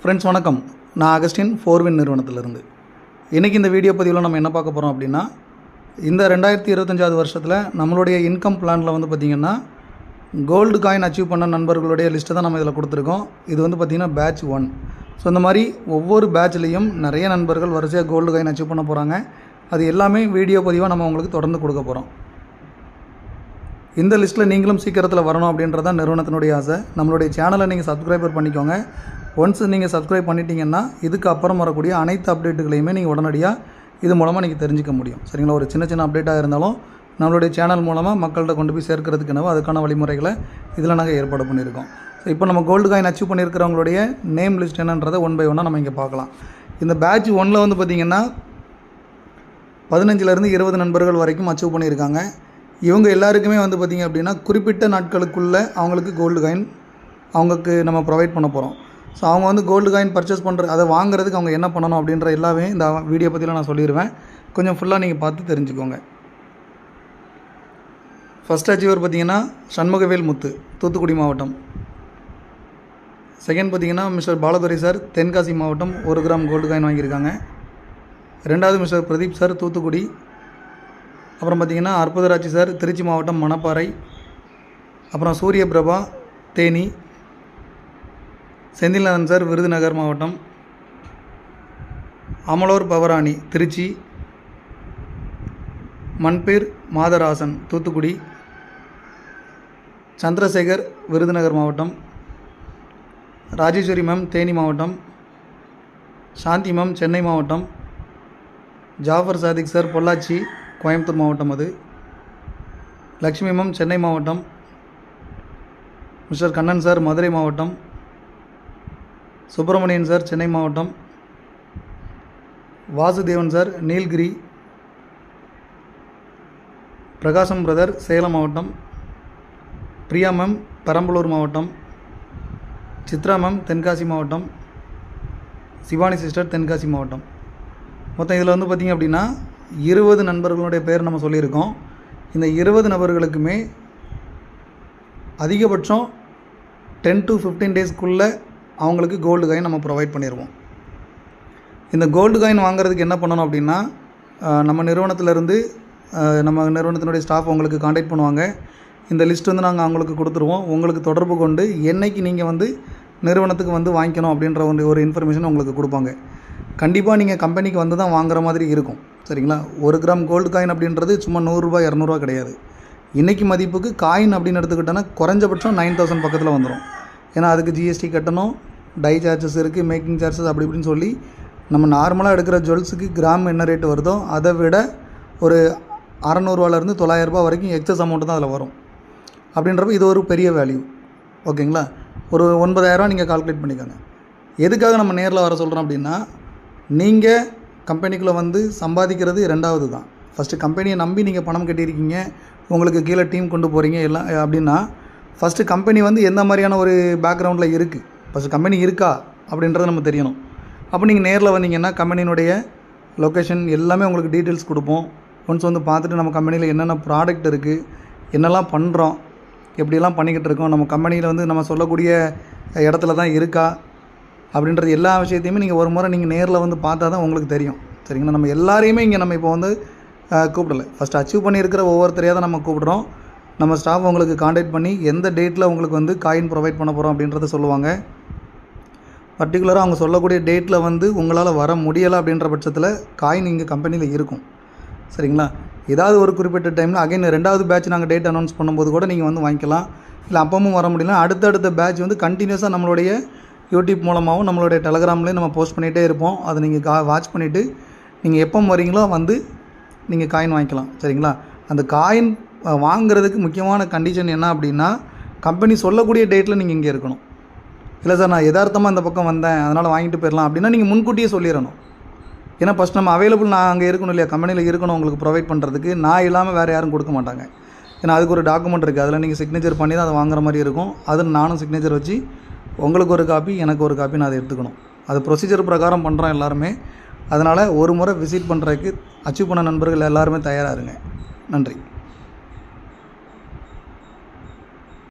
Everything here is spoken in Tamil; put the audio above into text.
ஃப்ரெண்ட்ஸ் வணக்கம். நான் அகஸ்டின் ஃபோர்வின் நிறுவனத்திலிருந்து. இன்றைக்கி இந்த வீடியோ பதிவில் நம்ம என்ன பார்க்க போகிறோம் அப்படின்னா இந்த ரெண்டாயிரத்தி இருபத்தஞ்சாவது வருஷத்தில் நம்மளுடைய இன்கம் பிளானில் வந்து பார்த்திங்கன்னா கோல்டு காயின் அச்சீவ் பண்ண நண்பர்களுடைய லிஸ்ட்டை தான் நம்ம இதில் கொடுத்துருக்கோம். இது வந்து பார்த்திங்கன்னா பேட்ச் ஒன் ஸோ இந்த மாதிரி ஒவ்வொரு பேட்ச்லேயும் நிறைய நண்பர்கள் வரிசையாக கோல்டு காயின் அச்சீவ் பண்ண போகிறாங்க அது எல்லாமே வீடியோ பதிவாக நம்ம உங்களுக்கு தொடர்ந்து கொடுக்க போகிறோம் இந்த லிஸ்ட்டில் நீங்களும் சீக்கிரத்தில் வரணும் அப்படின்றது தான் நிறுவனத்தினுடைய ஆசை. நம்மளுடைய சேனலை நீங்கள் சப்ஸ்கிரைபர் பண்ணிக்கோங்க. ஒன்ஸ் நீங்கள் சப்ஸ்கிரைப் பண்ணிட்டீங்கன்னா இதுக்கு அப்புறம் வரக்கூடிய அனைத்து அப்டேட்டுகளையுமே நீங்கள் உடனடியாக இது மூலமாக நீங்கள் தெரிஞ்சுக்க முடியும். சரிங்களா? ஒரு சின்ன சின்ன அப்டேட்டாக இருந்தாலும் நம்மளுடைய சேனல் மூலமாக மக்கள்கிட்ட கொண்டு போய் சேர்க்கறதுக்கு என்னவோ அதுக்கான வழிமுறைகளை இதில் நாங்கள் ஏற்பாடு பண்ணியிருக்கோம். ஸோ இப்போ நம்ம கோல்டு காயின் அச்சீவ் பண்ணியிருக்கிறவங்களுடைய நேம் லிஸ்ட் என்னன்றதை ஒன் பை ஒன்னாக நம்ம இங்கே பார்க்கலாம். இந்த பேட்ச் ஒன்னில் வந்து பார்த்திங்கன்னா பதினஞ்சுலேருந்து இருபது நண்பர்கள் வரைக்கும் அச்சீவ் பண்ணியிருக்காங்க. இவங்க எல்லாருக்குமே வந்து பார்த்திங்க அப்படின்னா குறிப்பிட்ட நாட்களுக்குள்ளே அவங்களுக்கு கோல்டு காயின் அவங்களுக்கு நம்ம ப்ரொவைட் பண்ண போகிறோம் ஸோ அவங்க வந்து கோல்டு காயின் பர்ச்சேஸ் பண்ணுற அதை வாங்குறதுக்கு அவங்க என்ன பண்ணணும் அப்படின்ற எல்லாமே இந்த வீடியோ பற்றிலாம் நான் சொல்லிடுவேன் கொஞ்சம் ஃபுல்லாக நீங்கள் பார்த்து தெரிஞ்சுக்கோங்க. ஃபஸ்ட் அச்சீவர் பார்த்தீங்கன்னா சண்முகவேல் முத்து தூத்துக்குடி மாவட்டம். செகண்ட் பார்த்தீங்கன்னா மிஸ்டர் பாலதுரை சார் தென்காசி மாவட்டம் ஒரு கிராம் கோல்டு காயின் வாங்கியிருக்காங்க. ரெண்டாவது மிஸ்டர் பிரதீப் சார் தூத்துக்குடி. அப்புறம் பார்த்தீங்கன்னா அற்புதராட்சி சார் திருச்சி மாவட்டம் மணப்பாறை. அப்புறம் சூரிய பிரபா தேனி. செந்தில்நாதன் சார் விருதுநகர் மாவட்டம். அமலோர் பவராணி திருச்சி. மண்பேர் மாதராசன் தூத்துக்குடி. சந்திரசேகர் விருதுநகர் மாவட்டம். ராஜேஸ்வரி மேம் தேனி மாவட்டம். சாந்தி மேம் சென்னை மாவட்டம். ஜாஃபர் சாதிக் சார் பொள்ளாச்சி கோயம்புத்தூர் மாவட்டம் அது. லக்ஷ்மி மேம் சென்னை மாவட்டம். மிஸ்டர் கண்ணன் சார் மதுரை மாவட்டம். சுப்பிரமணியன் சார் சென்னை மாவட்டம். வாசுதேவன் சார் நீல்கிரி. பிரகாசம் பிரதர் சேலம் மாவட்டம். பிரியா மேம் பெரம்பலூர் மாவட்டம். சித்ரா மேம் தென்காசி மாவட்டம். சிவானி சிஸ்டர் தென்காசி மாவட்டம். மொத்தம் இதில் வந்து பார்த்திங்க அப்படின்னா இருபது நண்பர்களுடைய பேர் நம்ம சொல்லியிருக்கோம். இந்த இருபது நபர்களுக்குமே அதிகபட்சம் டென் டு ஃபிஃப்டீன் டேஸ்க்குள்ளே அவங்களுக்கு கோல்டு காயின் நம்ம ப்ரொவைட் பண்ணிடுவோம் இந்த கோல்டு காயின் வாங்குறதுக்கு என்ன பண்ணணும் அப்படின்னா நம்ம நிறுவனத்திலேருந்து நம்ம நிறுவனத்தினுடைய ஸ்டாஃப் உங்களுக்கு காண்டாக்ட் பண்ணுவாங்க. இந்த லிஸ்ட் வந்து நாங்கள் அவங்களுக்கு கொடுத்துருவோம். உங்களுக்கு தொடர்பு கொண்டு என்னைக்கு நீங்கள் வந்து நிறுவனத்துக்கு வந்து வாங்கிக்கணும் அப்படின்ற ஒரு ஒரு இன்ஃபர்மேஷன் உங்களுக்கு கொடுப்பாங்க. கண்டிப்பாக நீங்கள் கம்பெனிக்கு வந்து தான் வாங்குற மாதிரி இருக்கும். சரிங்களா? ஒரு கிராம் கோல்டு காயின் அப்படின்றது சும்மா நூறுரூவா இரநூறுவா கிடையாது. இன்றைக்கி மதிப்புக்கு காயின் அப்படின்னு எடுத்துக்கிட்டோன்னா குறைஞ்சபட்சம் நைன் தௌசண்ட் பக்கத்தில் வந்துடும் ஏன்னா அதுக்கு ஜிஎஸ்டி கட்டணும் டை சார்ஜஸ் இருக்குது மேக்கிங் சார்ஜஸ் அப்படி இப்படின்னு சொல்லி நம்ம நார்மலாக எடுக்கிற ஜுவல்ஸுக்கு கிராம் என்ன ரேட் வருதோ அதை விட ஒரு அறநூறுவாலேருந்து தொள்ளாயிரரூபா வரைக்கும் எக்ஸஸ் அமௌண்ட்டு தான் அதில் வரும். அப்படின்றப்ப இது ஒரு பெரிய வேல்யூ ஓகேங்களா ஒரு ஒன்பதாயிரரூவா நீங்கள் கால்குலேட் பண்ணிக்கோங்க. எதுக்காக நம்ம நேரில் வர சொல்கிறோம் அப்படின்னா நீங்கள் கம்பெனிக்குள்ளே வந்து சம்பாதிக்கிறது ரெண்டாவது தான். ஃபஸ்ட்டு கம்பெனியை நம்பி நீங்கள் பணம் கட்டியிருக்கீங்க உங்களுக்கு கீழே டீம் கொண்டு போகிறீங்க எல்லாம் அப்படின்னா ஃபஸ்ட்டு கம்பெனி வந்து எந்த மாதிரியான ஒரு பேக்ரவுண்டில் இருக்குது ஃபஸ்ட்டு கம்பெனி இருக்கா? அப்படின்றது நம்ம தெரியணும். அப்போ நீங்கள் நேரில் வந்தீங்கன்னா கம்பெனியினுடைய லொக்கேஷன் எல்லாமே உங்களுக்கு டீட்டெயில்ஸ் கொடுப்போம். ஒன்ஸ் வந்து பார்த்துட்டு நம்ம கம்பெனியில் என்னென்ன ப்ராடக்ட் இருக்குது என்னெல்லாம் பண்ணுறோம் எப்படியெல்லாம் பண்ணிக்கிட்டு இருக்கோம் நம்ம கம்பெனியில் வந்து நம்ம சொல்லக்கூடிய இடத்துல தான் இருக்கா? அப்படின்றது எல்லா விஷயத்தையுமே நீங்கள் ஒரு முறை நீங்கள் நேரில் வந்து பார்த்தா தான் உங்களுக்கு தெரியும். சரிங்களா? நம்ம எல்லாரையுமே இங்கே நம்ம இப்போ வந்து கூப்பிடலை கூப்பிடல. ஃபஸ்ட் அச்சீவ் பண்ணியிருக்கிற ஒவ்வொருத்தரையாக தான் நம்ம கூப்பிடுறோம். நம்ம ஸ்டாஃப் உங்களுக்கு காண்டாக்ட் பண்ணி எந்த டேட்டில் உங்களுக்கு வந்து காயின் ப்ரொவைட் பண்ண போகிறோம் அப்படின்றத சொல்லுவாங்க. பர்டிகுலராக அவங்க சொல்லக்கூடிய டேட்டில் வந்து உங்களால் வர முடியலை அப்படின்ற பட்சத்தில் காயின் இங்கே கம்பெனியில் இருக்கும். சரிங்களா? ஏதாவது ஒரு குறிப்பிட்ட டைமில் அகைன் ரெண்டாவது பேட்ச் நாங்கள் டேட் அனௌன்ஸ் பண்ணும்போது கூட நீங்கள் வந்து வாங்கிக்கலாம். இல்லை அப்பவும் வர முடியல. அடுத்தடுத்த பேட்ச் வந்து கண்டினியூஸாக நம்மளுடைய யூடியூப் மூலமாகவும் நம்மளுடைய டெலகிராம்லேயும் நம்ம போஸ்ட் பண்ணிகிட்டே இருப்போம். அதை நீங்கள் கா வாட்ச் பண்ணிவிட்டு நீங்கள் எப்போ வரீங்களோ வந்து நீங்கள் காயின் வாங்கிக்கலாம். சரிங்களா? அந்த காயின் வாங்குறதுக்கு முக்கியமான கண்டிஷன் என்ன அப்படின்னா கம்பெனி சொல்லக்கூடிய டேட்டில் நீங்கள் இங்கே இருக்கணும். இல்லை சார் நான் எதார்த்தமாக இந்த பக்கம் வந்தேன் அதனால் வாங்கிட்டு போயிடலாம் அப்படின்னா நீங்கள் முன்கூட்டியே சொல்லிடணும் ஏன்னா ஃபஸ்ட் நம்ம அவைலபிள் நான் அங்கே இருக்கணும் இல்லையா? கம்பெனியில் இருக்கணும் உங்களுக்கு ப்ரொவைட் பண்ணுறதுக்கு நான் இல்லாமல் வேறு யாரும் கொடுக்க மாட்டாங்க. ஏன்னா அதுக்கு ஒரு டாக்குமெண்ட் இருக்குது அதில் நீங்கள் சிக்னேச்சர் பண்ணி தான் அதை வாங்குற மாதிரி இருக்கும். அது நானும் சிக்னேச்சர் வச்சு உங்களுக்கு ஒரு காப்பி எனக்கு ஒரு காப்பி நான் அதை எடுத்துக்கணும். அது ப்ரொசீஜர் பிரகாரம் பண்ணுறோம் எல்லாருமே. அதனால் ஒரு முறை விசிட் பண்ணுறதுக்கு அச்சீவ் பண்ண நண்பர்கள் எல்லாருமே தயாராக இருங்க. நன்றி.